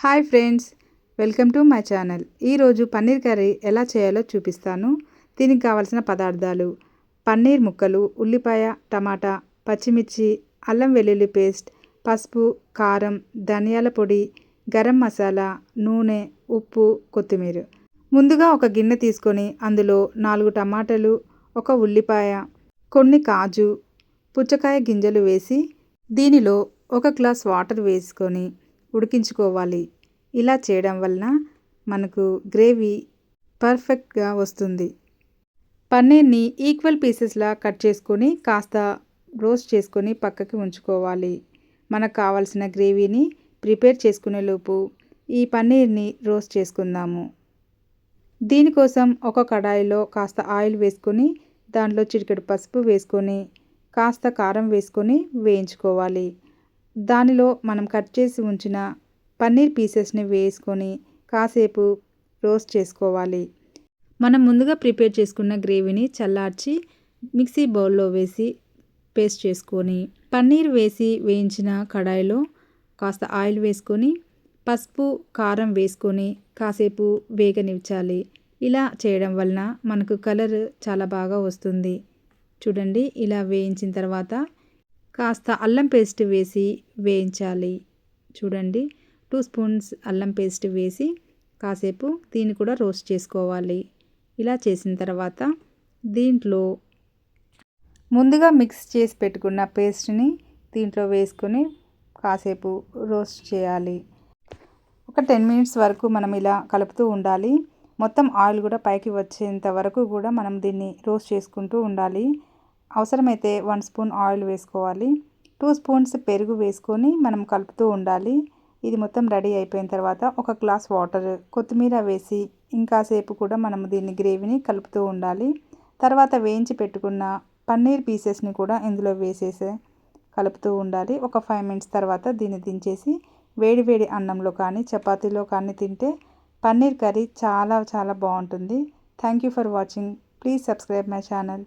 Hi friends welcome to my channel. ఈరోజు paneer curry ఎలా చేయాలో చూపిస్తాను. దీనికి కావాల్సిన పదార్థాలు పన్నీర్ ముక్కలు ఉల్లిపాయ టమాటా పచ్చిమిర్చి అల్లం వెల్లుల్లి పేస్ట్ పసుపు కారం ధనియాల పొడి గరం మసాలా నూనె ఉప్పు కొత్తిమీర. ముందుగా ఒక గిన్నె తీసుకొని అందులో నాలుగు టమాటాలు ఒక ఉల్లిపాయ కొన్ని కాజు పుచ్చకాయ గింజలు వేసి దీనిలో ఒక గ్లాస్ వాటర్ వేసుకొని ఉడికించుకోవాలి. ఇలా చేయడం వలన మనకు గ్రేవీ పర్ఫెక్ట్గా వస్తుంది. పన్నీర్ని ఈక్వల్ పీసెస్లా కట్ చేసుకొని కాస్త రోస్ట్ చేసుకొని పక్కకి ఉంచుకోవాలి. మనకు కావాల్సిన గ్రేవీని ప్రిపేర్ చేసుకునే లోపు ఈ పన్నీర్ని రోస్ట్ చేసుకుందాము. దీనికోసం ఒక కడాయిలో కాస్త ఆయిల్ వేసుకొని దాంట్లో చిటికెడు పసుపు వేసుకొని కాస్త కారం వేసుకొని వేయించుకోవాలి. దానిలో మనం కట్ చేసి ఉంచిన పన్నీర్ పీసెస్ని వేసుకొని కాసేపు రోస్ట్ చేసుకోవాలి. మనం ముందుగా ప్రిపేర్ చేసుకున్న గ్రేవీని చల్లార్చి మిక్సీ బౌల్లో వేసి పేస్ట్ చేసుకొని పన్నీర్ వేసి వేయించిన కడాయిలో కాస్త ఆయిల్ వేసుకొని పసుపు కారం వేసుకొని కాసేపు వేగనివ్వాలి ఇలా చేయడం వలన మనకు కలర్ చాలా బాగా వస్తుంది. చూడండి ఇలా వేయించిన తర్వాత కాస్త అల్లం పేస్ట్ వేసి వేయించాలి. చూడండి టూ స్పూన్స్ అల్లం పేస్ట్ వేసి కాసేపు దీన్ని కూడా రోస్ట్ చేసుకోవాలి. ఇలా చేసిన తర్వాత దీంట్లో ముందుగా మిక్స్ చేసి పెట్టుకున్న పేస్ట్ని దీంట్లో వేసుకొని కాసేపు రోస్ట్ చేయాలి. ఒక టెన్ మినిట్స్ వరకు మనం ఇలా కలుపుతూ ఉండాలి. మొత్తం ఆయిల్ కూడా పైకి వచ్చేంత వరకు కూడా మనం దీన్ని రోస్ట్ చేసుకుంటూ ఉండాలి. అవసరమైతే వన్ స్పూన్ ఆయిల్ వేసుకోవాలి. టూ స్పూన్స్ పెరుగు వేసుకొని మనం కలుపుతూ ఉండాలి. ఇది మొత్తం రెడీ అయిపోయిన తర్వాత ఒక గ్లాస్ వాటర్ కొత్తిమీర వేసి ఇంకాసేపు కూడా మనం దీన్ని గ్రేవీని కలుపుతూ ఉండాలి. తర్వాత వేయించి పెట్టుకున్న పన్నీర్ పీసెస్ని కూడా ఇందులో వేసేసే కలుపుతూ ఉండాలి. ఒక ఫైవ్ మినిట్స్ తర్వాత దీన్ని దించేసి వేడి వేడి అన్నంలో కానీ చపాతీలో కానీ తింటే పన్నీర్ కర్రీ చాలా చాలా బాగుంటుంది. Thank you for watching please subscribe my channel